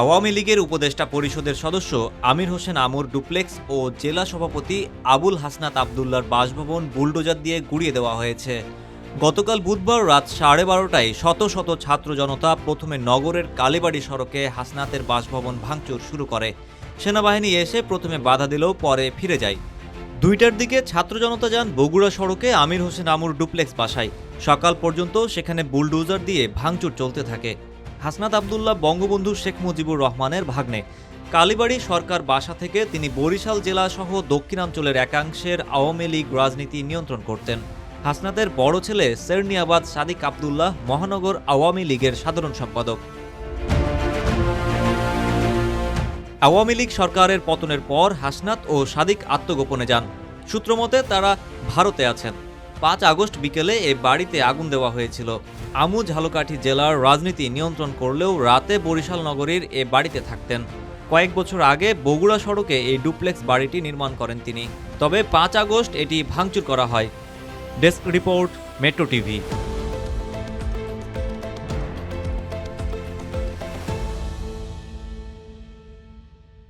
আওয়ামী লীগের উপদেষ্টা পরিষদের সদস্য আমির হোসেন আমর ডুপ্লেক্স ও জেলা সভাপতি আবুল হাসনাত আবদুল্লার বাসভবন বুলডোজার দিয়ে গুড়িয়ে দেওয়া হয়েছে। গতকাল বুধবার রাত সাড়ে বারোটায় শত শত ছাত্র জনতা প্রথমে নগরের কালীবাড়ি সড়কে হাসনাতের বাসভবন ভাঙচুর শুরু করে। সেনাবাহিনী এসে প্রথমে বাধা দিলেও পরে ফিরে যায়। দুইটার দিকে ছাত্র জনতা যান বগুড়া সড়কে আমির হোসেন আমুর ডুপ্লেক্স বাসায়। সকাল পর্যন্ত সেখানে বুলডোজার দিয়ে ভাঙচুর চলতে থাকে। হাসনাত আবদুল্লাহ বঙ্গবন্ধু শেখ মুজিবুর রহমানের ভাগ্নে। কালীবাড়ি সরকার বাসা থেকে তিনি বরিশাল জেলা সহ দক্ষিণাঞ্চলের একাংশের আওয়ামী লীগ রাজনীতি নিয়ন্ত্রণ করতেন। হাসনাতের বড় ছেলে সেরনিয়াবাদ সাদিক আবদুল্লাহ মহানগর আওয়ামী লীগের সাধারণ সম্পাদক। আওয়ামী লীগ সরকারের পতনের পর হাসনাত ও সাদিক আত্মগোপনে যান। সূত্রমতে তারা ভারতে আছেন। পাঁচ আগস্ট বিকেলে এ বাড়িতে আগুন দেওয়া হয়েছিল। আমু ঝালকাঠি জেলার রাজনীতি নিয়ন্ত্রণ করলেও রাতে বরিশাল নগরীর এ বাড়িতে থাকতেন। কয়েক বছর আগে বগুড়া সড়কে এই ডুপ্লেক্স বাড়িটি নির্মাণ করেন তিনি। তবে পাঁচ আগস্ট এটি ভাঙচুর করা হয়। Desk report, metro TV.